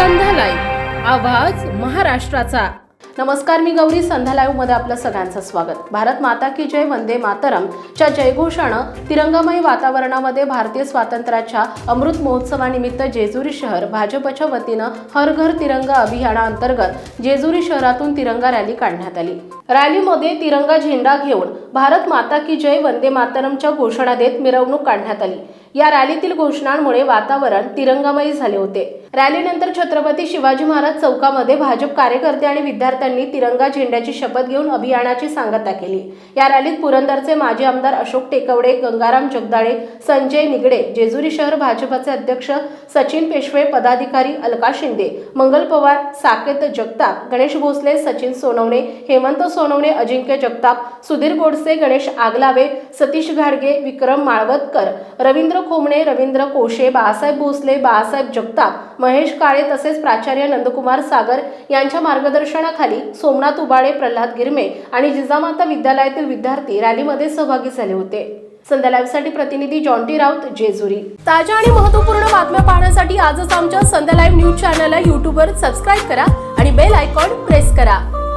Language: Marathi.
आवाज महाराष्ट्राचा. नमस्कार मी गौरी संध्या लाईव्हमध्ये आपलं सगळ्यांचं स्वागत. भारत माता की जय वंदे मातरम च्या जयघोषानं तिरंगमय वातावरणामध्ये भारतीय स्वातंत्र्याच्या अमृत महोत्सवानिमित्त जेजुरी शहर भाजपच्या वतीनं हर घर तिरंगा अभियानाअंतर्गत जेजुरी शहरातून तिरंगा रॅली काढण्यात आली. रॅलीमध्ये तिरंगा झेंडा घेऊन भारत माता की जय वंदे मातरमच्या घोषणा देत मिरवणूक काढण्यात आली. या रॅलीतील घोषणांमुळे वातावरण तिरंगामयी झाले होते. रॅलीनंतर छत्रपती शिवाजी महाराज चौकामध्ये भाजप कार्यकर्ते आणि विद्यार्थ्यांनी तिरंगा झेंड्याची शपथ घेऊन अभियानाची सांगता केली. या रॅलीत पुरंदरचे माजी आमदार अशोक टेकवडे गंगाराम जगदाळे संजय निगडे जेजुरी शहर भाजपचे अध्यक्ष सचिन पेशवे पदाधिकारी अलका शिंदे मंगल पवार साकेत जगताप गणेश भोसले सचिन सोनवणे हेमंत सोनवणे अजिंक्य जगताप सुधीर गोडसे गणेश आगलावे सतीश घाडगे विक्रम माळवतकर रवींद्र खोमणे रवींद्र कोशे बाळासाहेब भोसले बाळासाहेब जगताप महेश काळे तसेच प्राचार्य नंदकुमार सागर यांच्या मार्गदर्शनाखाली सोमनाथ उबाळे प्रल्हाद गिरमे आणि जिजामाता विद्यालयातील विद्यार्थी रॅलीमध्ये सहभागी झाले होते. संध्या लाईव्हसाठी प्रतिनिधी जॉन्टी राऊत जेजुरी. ताज्या आणि महत्त्वपूर्ण बातम्या पाहण्यासाठी आजच आमच्या संध्या लाईव्ह न्यूज चॅनलला यूट्यूबवर सबस्क्राईब करा आणि बेल आयकॉन प्रेस करा.